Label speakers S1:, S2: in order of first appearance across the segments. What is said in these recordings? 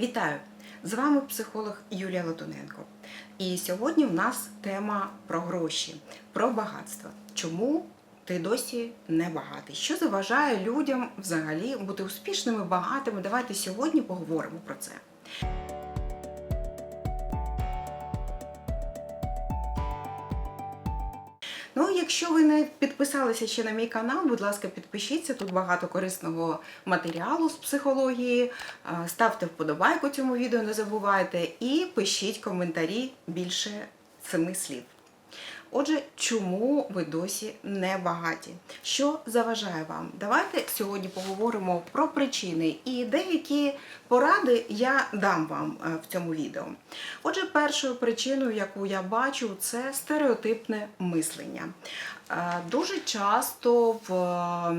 S1: Вітаю! З вами психолог Юлія Латуненко. І сьогодні в нас тема про гроші, про багатство. Чому ти досі не багатий? Що заважає людям взагалі бути успішними, багатими? Давайте сьогодні поговоримо про це. Якщо ви не підписалися ще на мій канал, будь ласка, підпишіться. Тут багато корисного матеріалу з психології. Ставте вподобайку цьому відео, не забувайте, і пишіть коментарі більше семи слів. Отже, чому ви досі не багаті? Що заважає вам? Давайте сьогодні поговоримо про причини і деякі поради я дам вам е, в цьому відео. Отже, першою причиною, яку я бачу, це стереотипне мислення. Е, Дуже часто в е,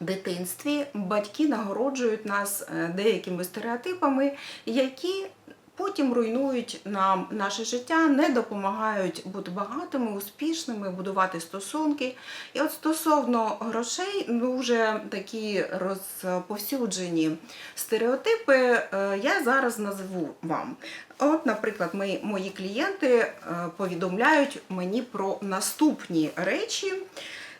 S1: дитинстві батьки нагороджують нас деякими стереотипами, які потім руйнують нам наше життя, не допомагають бути багатими, успішними, будувати стосунки. І от стосовно грошей, дуже такі розповсюджені стереотипи е, я зараз назву вам. От, наприклад, мої, мої клієнти е, повідомляють мені про наступні речі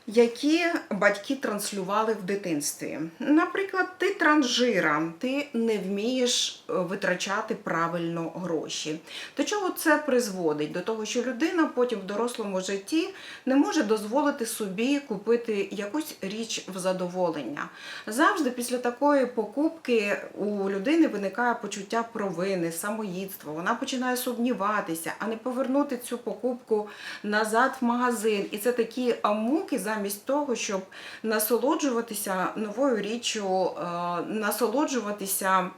S1: які батьки транслювали в дитинстві. Наприклад, ти транжира, ти не вмієш е, витрачати правильно гроші. До чого це призводить? До того, що людина потім в дорослому житті не може дозволити собі купити якусь річ в задоволення. Завжди після такої покупки у людини виникає почуття провини, самоїдства. Вона починає сумніватися, а не повернути цю покупку назад в магазин. І це такі муки замість того, щоб насолоджуватися новою річчю, е, насолоджуватися.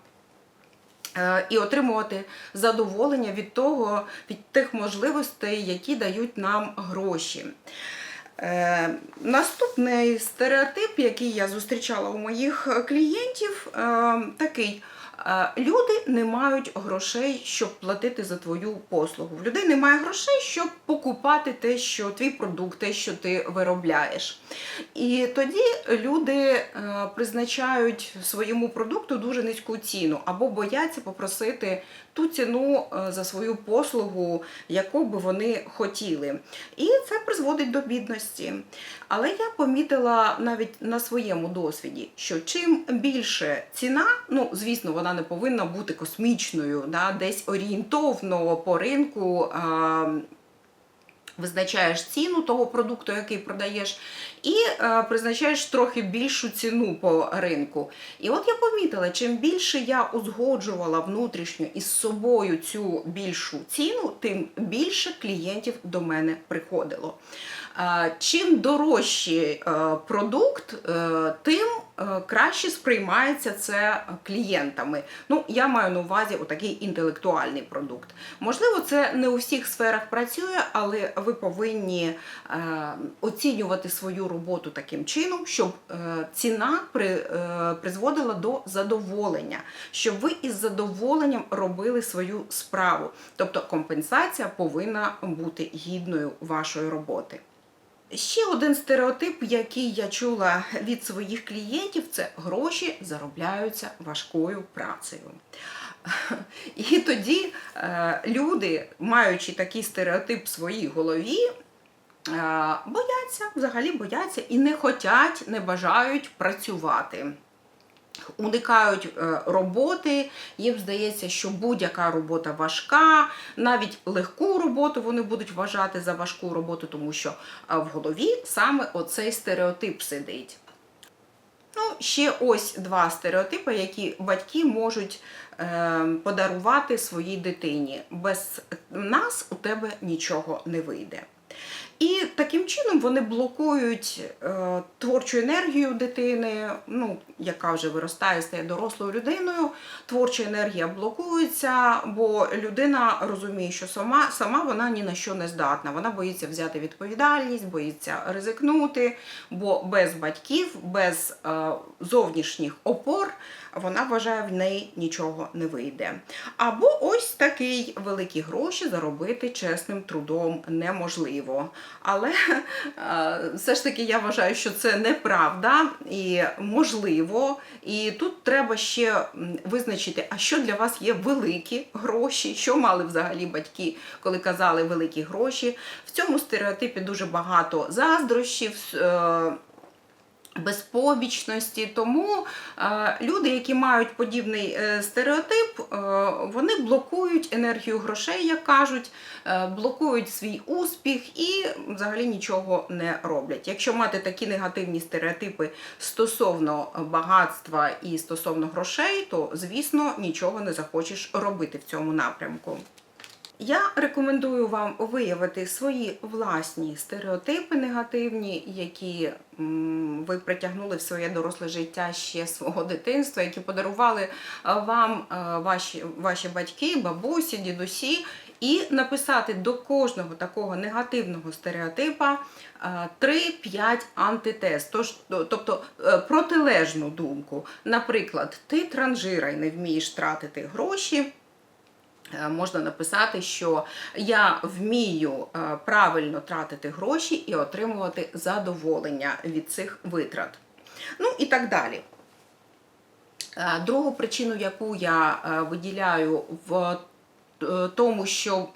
S1: е, І отримувати задоволення від того, від тих можливостей, які дають нам гроші. Е, наступний стереотип, який я зустрічала у моїх клієнтів, такий. Люди не мають грошей, щоб платити за твою послугу. В людей немає грошей, щоб покупати те, що твій продукт, те, що ти виробляєш. І тоді люди е, призначають своєму продукту дуже низьку ціну або бояться попросити ту ціну е, за свою послугу, яку би вони хотіли. І це призводить до бідності. Але я помітила навіть на своєму досвіді, що чим більше ціна, ну звісно, вона не повинна бути космічною, да, десь орієнтовно по ринку. А, Визначаєш ціну того продукту, який продаєш, і е, призначаєш трохи більшу ціну по ринку. І от я помітила, чим більше я узгоджувала внутрішньо із собою цю більшу ціну, тим більше клієнтів до мене приходило. Е, чим дорожчий е, продукт, тим краще сприймається це клієнтами. Ну, я маю на увазі отакий інтелектуальний продукт. Можливо, це не у всіх сферах працює, але ви повинні оцінювати свою роботу таким чином, щоб е, ціна е, призводила до задоволення, щоб ви із задоволенням робили свою справу. Тобто компенсація повинна бути гідною вашої роботи. Ще один стереотип, який я чула від своїх клієнтів, це гроші заробляються важкою працею. І тоді е, люди, маючи такий стереотип в своїй голові, бояться, взагалі бояться і не хочуть, не бажають працювати. Уникають е, роботи, їм здається, що будь-яка робота важка, навіть легку роботу вони будуть вважати за важку роботу, тому що е, в голові саме оцей стереотип сидить. Ну, ще ось два стереотипи, які батьки можуть е, подарувати своїй дитині. Без нас у тебе нічого не вийде. І таким чином вони блокують е, творчу енергію дитини, ну, яка вже виростає, стає дорослою людиною. Творча енергія блокується, бо людина розуміє, що сама, сама вона ні на що не здатна. Вона боїться взяти відповідальність, боїться ризикнути, бо без батьків, без е, зовнішніх опор вона вважає, в неї нічого не вийде. Або ось такий великі гроші заробити чесним трудом неможливо. Але е, все ж таки я вважаю, що це неправда і можливо. І тут треба ще визначити, а що для вас є великі гроші, що мали взагалі батьки, коли казали великі гроші. В цьому стереотипі дуже багато заздрощів. Безпобічності. Тому е, люди, які мають подібний е, стереотип, е, вони блокують енергію грошей, як кажуть, блокують свій успіх і взагалі нічого не роблять. Якщо мати такі негативні стереотипи стосовно багатства і стосовно грошей, то звісно нічого не захочеш робити в цьому напрямку. Я рекомендую вам виявити свої власні стереотипи негативні, які ви притягнули в своє доросле життя ще свого дитинства, які подарували е, вам е, ваші, ваші батьки, бабусі, дідусі, і написати до кожного такого негативного стереотипа е, 3-5 антитез, тож, тобто е, протилежну думку. Наприклад, ти транжира і не вмієш тратити гроші. Е, Можна написати, що я вмію е, правильно тратити гроші і отримувати задоволення від цих витрат. Ну і так далі. Е, Другу причину, яку я виділяю в тому, що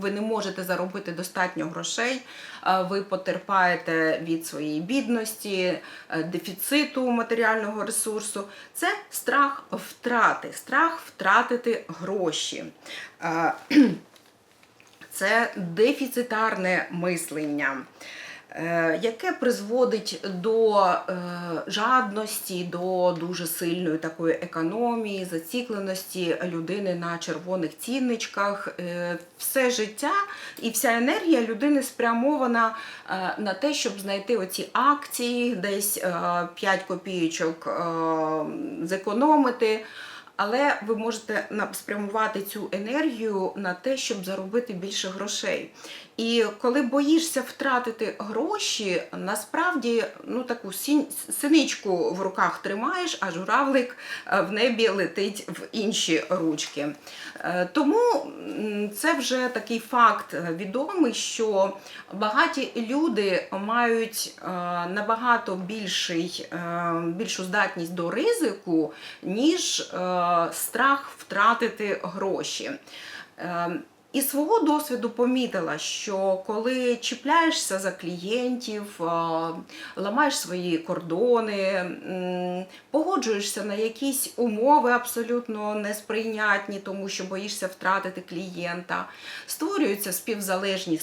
S1: ви не можете заробити достатньо грошей, е, ви потерпаєте від своєї бідності, е, дефіциту матеріального ресурсу, це страх втрати, страх втратити гроші. Е, Це дефіцитарне мислення, е, яке призводить до е, жадності, до дуже сильної такої економії, зацікленості людини на червоних цінничках. Е, Все життя і вся енергія людини спрямована е, на те, щоб знайти оці акції, десь е, 5 копійочок е, зекономити. Але ви можете спрямувати цю енергію на те, щоб заробити більше грошей. І коли боїшся втратити гроші, насправді ну таку синичку в руках тримаєш, а журавлик е, в небі летить в інші ручки. Е, Тому це вже такий факт е, відомий, що багаті люди мають набагато більший, більшу здатність до ризику, ніж страх втратити гроші. І свого досвіду помітила, що коли чіпляєшся за клієнтів, ламаєш свої кордони, погоджуєшся на якісь умови абсолютно несприйнятні, тому що боїшся втратити клієнта, створюються співзалежні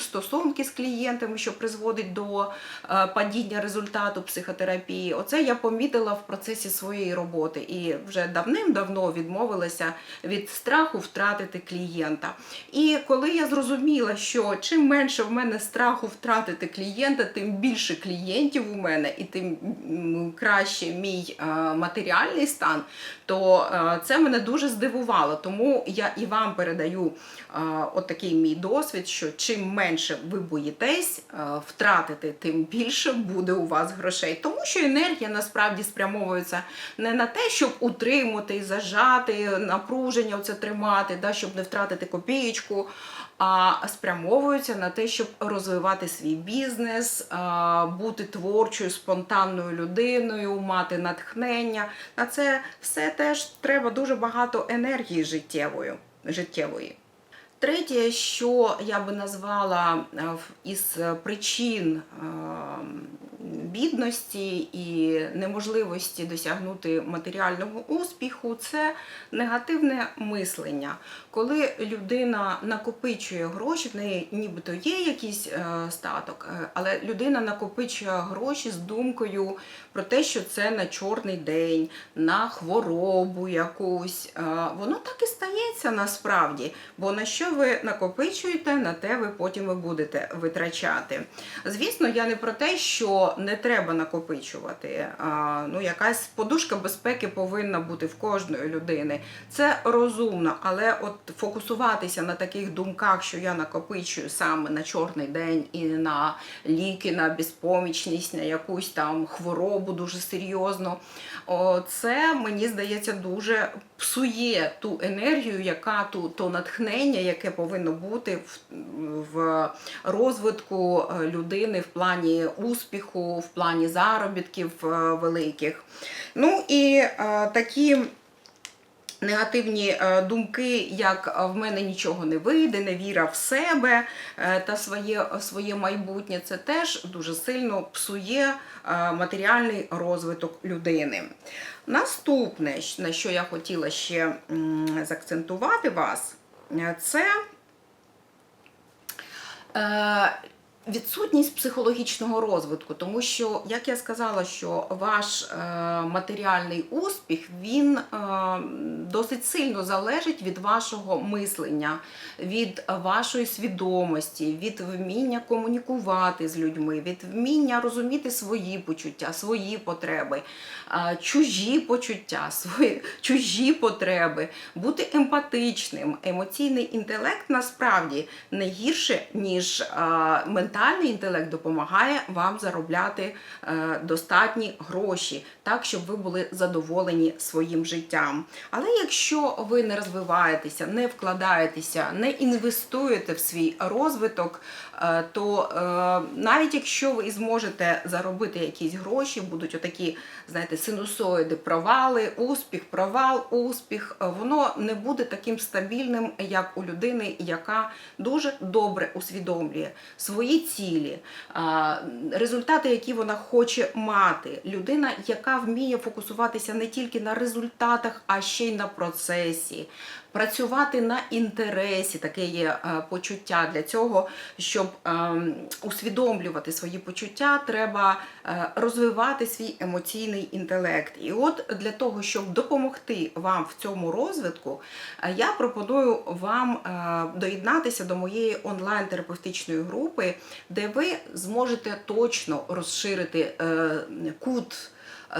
S1: стосунки з клієнтами, що призводить до е, падіння результату психотерапії. Оце я помітила в процесі своєї роботи і вже давним-давно відмовилася від страху втратити клієнта. І коли я зрозуміла, що чим менше в мене страху втратити клієнта, тим більше клієнтів у мене, і тим краще мій е, матеріальний стан, то е, це мене дуже здивувало. Тому я і вам передаю е, от такий мій досвід, що чим менше ви боїтесь втратити, тим більше буде у вас грошей. Тому що енергія насправді спрямовується не на те, щоб утримати зажати, напруження оце тримати, да, щоб не втратити копієчку, а спрямовуються на те, щоб розвивати свій бізнес, бути творчою, спонтанною людиною, мати натхнення. На це все теж треба дуже багато енергії життєвої. Третє, що я би назвала е, із причин е, бідності і неможливості досягнути матеріального успіху, це негативне мислення. Коли людина накопичує гроші, в неї нібито є якийсь е, статок, е, але людина накопичує гроші з думкою про те, що це на чорний день, на хворобу якусь. Е, Воно так і стається насправді, бо на що ви накопичуєте, на те ви потім і будете витрачати. Звісно, я не про те, що не треба накопичувати. Ну, якась подушка безпеки повинна бути в кожної людини. Це розумно, але от фокусуватися на таких думках, що я накопичую саме на чорний день і на ліки, на безпомічність, на якусь там хворобу дуже серйозну. О, це мені здається дуже псує ту енергію, яка ту то натхнення, яке повинно бути в, в розвитку е, людини в плані успіху, в плані заробітків е, великих. Ну і е, такі. Негативні е, думки, як в мене нічого не вийде, невіра в себе та своє, своє майбутнє, це теж дуже сильно псує матеріальний розвиток людини. Наступне, на що я хотіла ще заакцентувати вас, це відсутність психологічного розвитку, тому що, як я сказала, що ваш е, матеріальний успіх він е, досить сильно залежить від вашого мислення, від вашої свідомості, від вміння комунікувати з людьми, від вміння розуміти свої почуття, свої потреби, е, чужі почуття, свої чужі потреби, бути емпатичним. Емоційний інтелект насправді не гірше, ніж е, ментальний інтелект допомагає вам заробляти е, достатні гроші, так щоб ви були задоволені своїм життям. Але якщо ви не розвиваєтеся, не вкладаєтеся, не інвестуєте в свій розвиток, е, то е, навіть якщо ви зможете заробити якісь гроші, будуть отакі, знаєте, синусоїди, провали, успіх, провал, успіх, е, воно не буде таким стабільним, як у людини, яка дуже добре усвідомлює свої цілі, результати, які вона хоче мати. Людина, яка вміє фокусуватися не тільки на результатах, а ще й на процесі. Працювати на інтересі, таке є е, почуття для цього, щоб ем, усвідомлювати свої почуття, треба е, розвивати свій емоційний інтелект. І от для того, щоб допомогти вам в цьому розвитку, е, я пропоную вам доєднатися до моєї онлайн-терапевтичної групи, де ви зможете точно розширити кут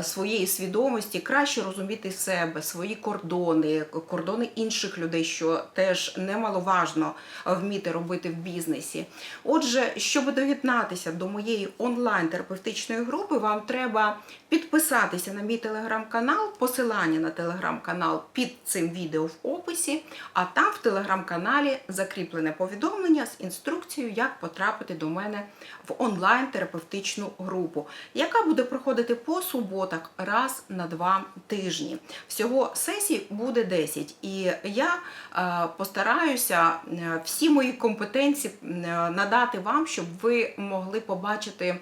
S1: своєї свідомості, краще розуміти себе, свої кордони, кордони інших людей, що теж немаловажно вміти робити в бізнесі. Отже, щоб доєднатися до моєї онлайн-терапевтичної групи, вам треба підписатися на мій телеграм-канал, посилання на телеграм-канал під цим відео в описі, а там в телеграм-каналі закріплене повідомлення з інструкцією, як потрапити до мене в онлайн-терапевтичну групу, яка буде проходити по суботах раз на два тижні. Всього сесій буде 10. І я е, постараюся е, всі мої компетенції е, надати вам, щоб ви могли побачити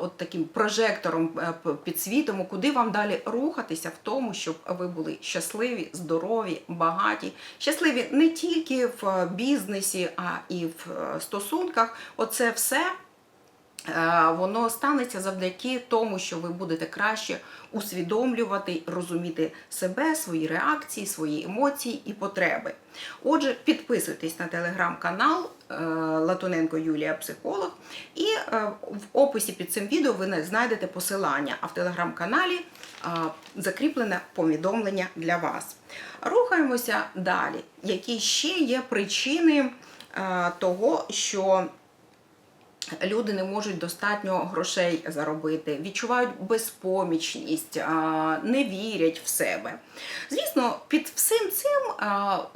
S1: от таким прожектором е, п- підсвітимо, куди вам далі рухатися в тому, щоб ви були щасливі, здорові, багаті, щасливі не тільки в бізнесі, а і в стосунках. Оце все. Е, Воно станеться завдяки тому, що ви будете краще усвідомлювати, розуміти себе, свої реакції, свої емоції і потреби. Отже, підписуйтесь на телеграм-канал е, Латуненко Юлія Психолог, і е, в описі під цим відео ви знайдете посилання, а в телеграм-каналі закріплене повідомлення для вас. Рухаємося далі. Які ще є причини того, що Люди не можуть достатньо грошей заробити, відчувають безпомічність, не вірять в себе. Звісно, під всім цим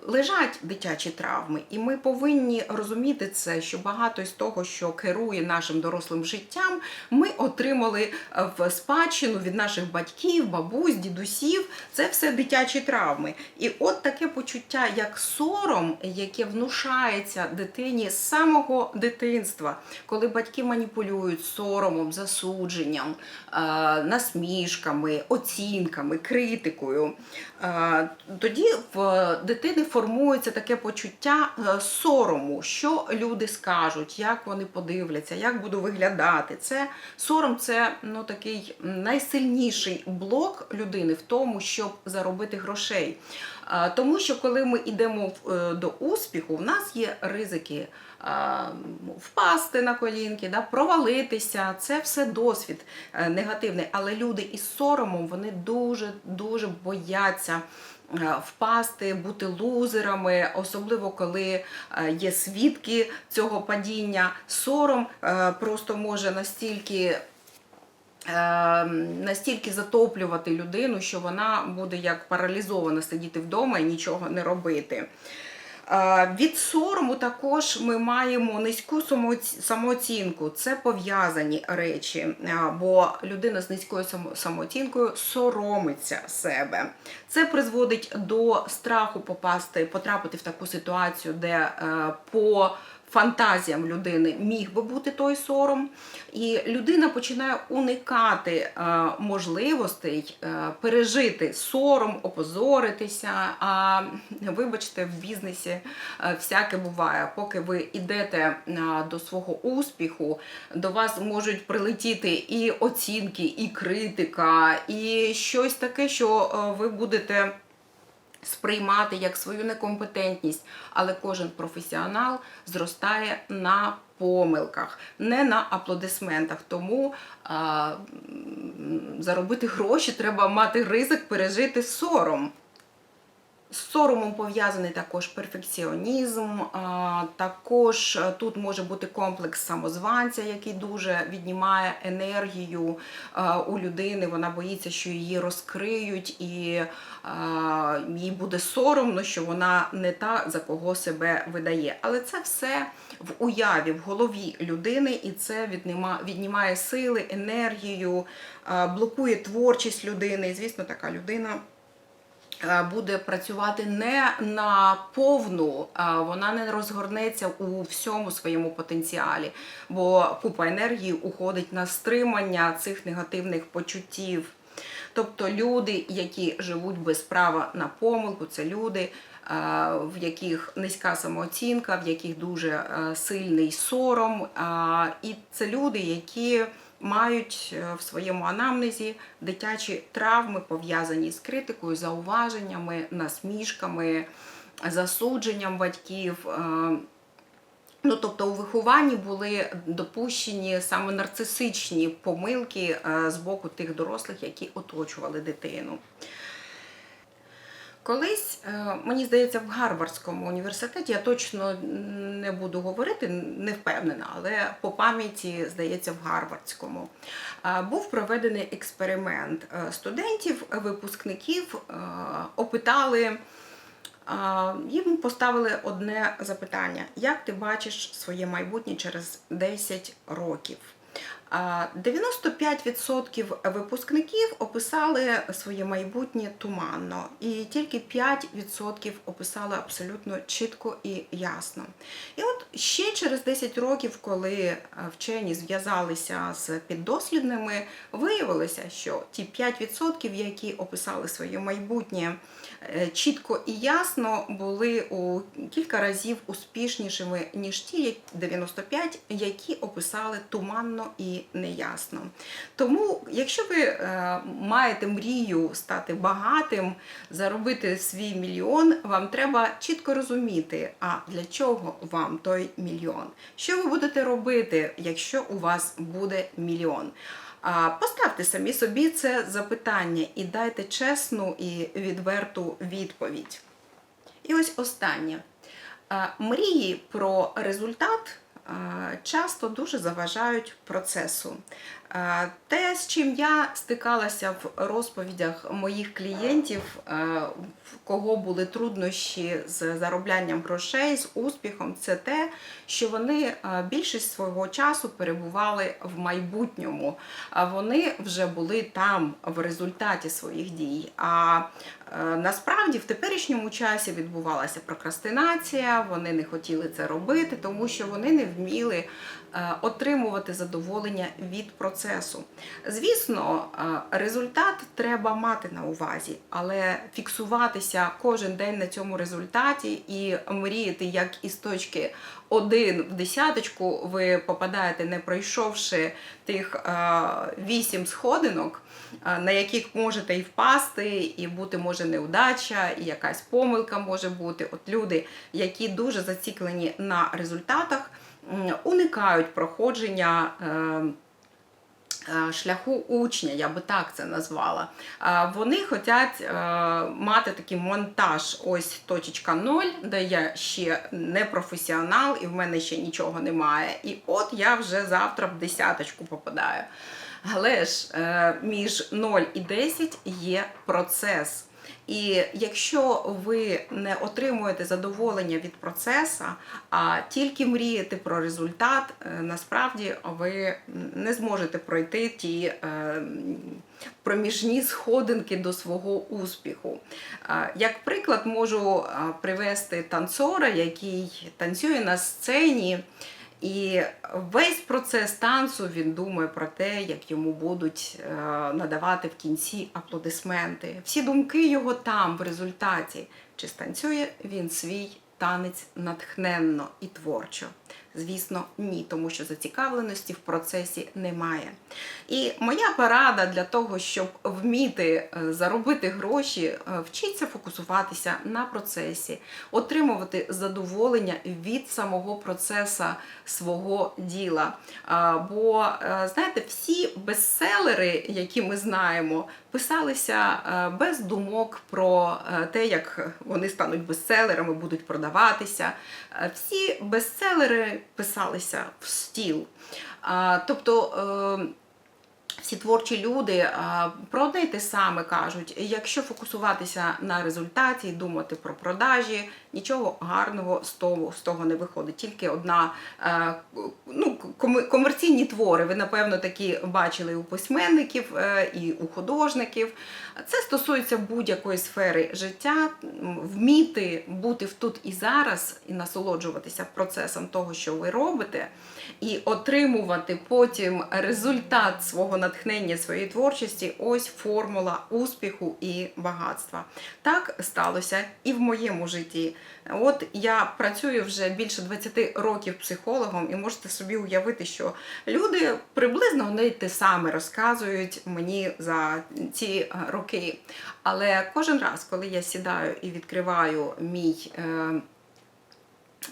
S1: лежать дитячі травми, і ми повинні розуміти це, що багато з того, що керує нашим дорослим життям, ми отримали е, в спадщину від наших батьків, бабусь, дідусів. Це все дитячі травми. І от таке почуття, як сором, яке внушається дитині з самого дитинства, коли батьки маніпулюють соромом, засудженням, е, насмішками, оцінками, критикою. е, Тоді в дитини формується таке почуття е, сорому, що люди скажуть, як вони подивляться, як буду виглядати. Це сором це ну такий найсильніший блок людини в тому, щоб заробити грошей. Тому що коли ми йдемо е, до успіху, в нас є ризики впасти на колінки, да, провалитися. Це все досвід е, негативний. Але люди із соромом вони дуже дуже бояться. Е, Впасти, бути лузерами, особливо коли е, є свідки цього падіння. Сором е, просто може настільки настільки затоплювати людину, що вона буде як паралізована сидіти вдома і нічого не робити. Е, Від сорому також ми маємо низьку самооці- самооцінку. Це пов'язані речі, е, бо людина з низькою самооцінкою соромиться себе. Це призводить до страху попасти, потрапити в таку ситуацію, де е, по фантазіям людини міг би бути той сором, і людина починає уникати е, можливостей е, пережити сором, опозоритися. А вибачте, в бізнесі е, всяке буває. Поки ви йдете до свого успіху, до вас можуть прилетіти і оцінки, і критика, і щось таке, що ви будете сприймати як свою некомпетентність, але кожен професіонал зростає на помилках, не на аплодисментах. Тому а, заробити гроші треба мати ризик пережити сором. З соромом пов'язаний також перфекціонізм, також е, тут може бути комплекс самозванця, який дуже віднімає енергію е, у людини. Вона боїться, що її розкриють, і е, їй буде соромно, що вона не та, за кого себе видає. Але це все в уяві, в голові людини, і це віднімає сили, енергію, блокує творчість людини. І, звісно, така людина буде працювати не на повну, вона не розгорнеться у всьому своєму потенціалі, бо купа енергії уходить на стримання цих негативних почуттів. Тобто люди, які живуть без права на помилку, це люди, е, в яких низька самооцінка, в яких дуже е, сильний сором. І це люди, які мають е, в своєму анамнезі дитячі травми, пов'язані з критикою, зауваженнями, насмішками, засудженням батьків. е, Ну, тобто у вихованні були допущені саме нарцисичні помилки е, з боку тих дорослих, які оточували дитину. Колись, е, мені здається, в Гарвардському університеті, я точно не буду говорити, не впевнена, але по пам'яті, здається, в Гарвардському е, був проведений експеримент Е, студентів, випускників опитали. Їм поставили одне запитання: як ти бачиш своє майбутнє через 10 років? А, 95% випускників описали своє майбутнє туманно, і тільки 5% описали абсолютно чітко і ясно. І от ще через 10 років, коли е, вчені зв'язалися з піддослідними, виявилося, що ті 5%, які описали своє майбутнє е, чітко і ясно, були у кілька разів успішнішими, ніж ті 95, які описали туманно і неясно. Тому, якщо ви е, маєте мрію стати багатим, заробити свій мільйон, вам треба чітко розуміти, а для чого вам той мільйон. Що ви будете робити, якщо у вас буде мільйон? Поставте самі собі це запитання і дайте чесну і відверту відповідь. І ось останнє. Мрії про результат часто дуже заважають процесу. Те, з чим я стикалася в розповідях моїх клієнтів, в кого були труднощі з зароблянням грошей, з успіхом, це те, що вони більшість свого часу перебували в майбутньому. Вони вже були там в результаті своїх дій. А насправді в теперішньому часі відбувалася прокрастинація, вони не хотіли це робити, тому що вони не вміли е, отримувати задоволення від процесу. Звісно, е, результат треба мати на увазі, але фіксуватися кожен день на цьому результаті і мріяти, як із точки 1 в десяточку ви попадаєте, не пройшовши тих вісім сходинок, е, на яких можете і впасти, і бути може неудача, і якась помилка може бути. От люди, які дуже зациклені на результатах, уникають проходження. Е, Шляху учня, я би так це назвала. Е, Вони хочуть е, мати такий монтаж, ось точечка 0, де я ще не професіонал, і в мене ще нічого немає. І от я вже завтра в десяточку попадаю. Але ж між 0 і 10 є процес. І якщо ви не отримуєте задоволення від процесу, а тільки мрієте про результат, е, насправді ви не зможете пройти ті е, проміжні сходинки до свого успіху. Е, Як приклад, можу привести танцора, який танцює на сцені. І весь процес танцю він думає про те, як йому будуть е, надавати в кінці аплодисменти. Всі думки його там в результаті. Чи станцює він свій танець натхненно і творчо? Звісно, ні, тому що зацікавленості в процесі немає. І моя порада для того, щоб вміти е, заробити гроші, е, вчіться фокусуватися на процесі, отримувати задоволення від самого процесу свого діла. Бо, е, знаєте, всі бестселери, які ми знаємо, писалися е, без думок про е, те, як вони стануть бестселерами, будуть продаватися. Е, Всі бестселери писалися в стіл. Тобто. всі творчі люди про одне й те саме кажуть: якщо фокусуватися на результаті, думати про продажі, нічого гарного з того, з того не виходить. Тільки одна е, ну, комерційні твори. Ви, напевно, такі бачили у письменників е, і у художників. Це стосується будь-якої сфери життя, вміти бути в тут і зараз і насолоджуватися процесом того, що ви робите, і отримувати потім результат свого натхнення, своєї творчості. Ось формула успіху і багатства. Так сталося і в моєму житті. От я працюю вже більше 20 років психологом, і можете собі уявити, що люди приблизно одне те саме розказують мені за ці е, роки. Але кожен раз, коли я сідаю і відкриваю мій.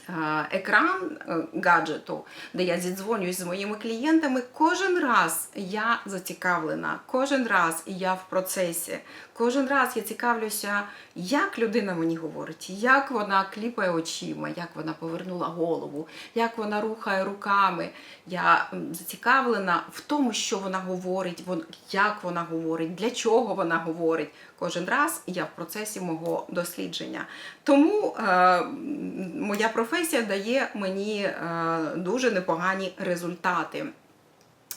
S1: Е, Екран е, гаджету, де я зідзвонююсь з моїми клієнтами, кожен раз я зацікавлена, кожен раз я в процесі, кожен раз я цікавлюся, як людина мені говорить, як вона кліпає очима, як вона повернула голову, як вона рухає руками. Я зацікавлена в тому, що вона говорить, як вона говорить, для чого вона говорить. Кожен раз я в процесі мого дослідження. Тому е, моя професія дає мені е, дуже непогані результати.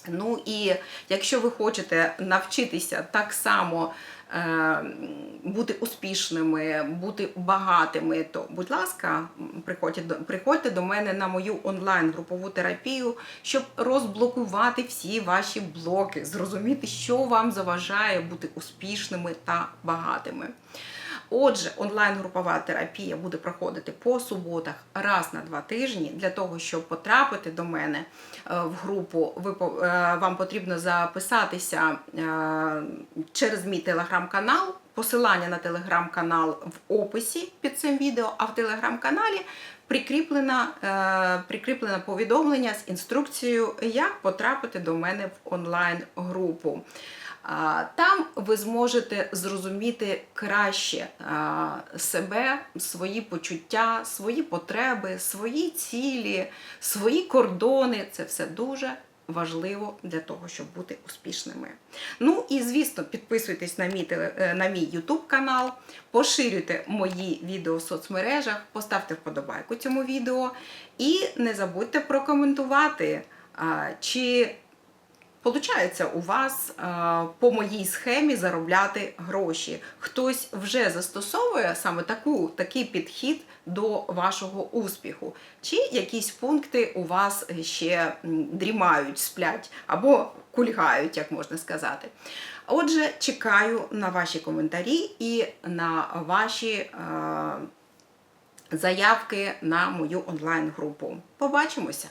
S1: Ну і якщо ви хочете навчитися так само е, бути успішними, бути багатими, то будь ласка, приходьте до, приходьте до мене на мою онлайн-групову терапію, щоб розблокувати всі ваші блоки, зрозуміти, що вам заважає бути успішними та багатими. Отже, онлайн-групова терапія буде проходити по суботах раз на два тижні. Для того, щоб потрапити до мене е, в групу, ви, е, вам потрібно записатися е, через мій телеграм-канал. Посилання на телеграм-канал в описі під цим відео, а в телеграм-каналі прикріплено, прикріплене повідомлення з інструкцією, як потрапити до мене в онлайн-групу. Там ви зможете зрозуміти краще себе, свої почуття, свої потреби, свої цілі, свої кордони. Це все дуже важливо для того, щоб бути успішними. Ну і звісно, підписуйтесь на мій е, на мій YouTube канал, поширюйте мої відео в соцмережах, поставте вподобайку цьому відео і не забудьте прокоментувати, чи Получається у вас е, по моїй схемі заробляти гроші. Хтось вже застосовує саме таку, такий підхід до вашого успіху, чи якісь пункти у вас ще дрімають, сплять або кульгають, як можна сказати. Отже, чекаю на ваші коментарі і на ваші е, заявки на мою онлайн-групу. Побачимося!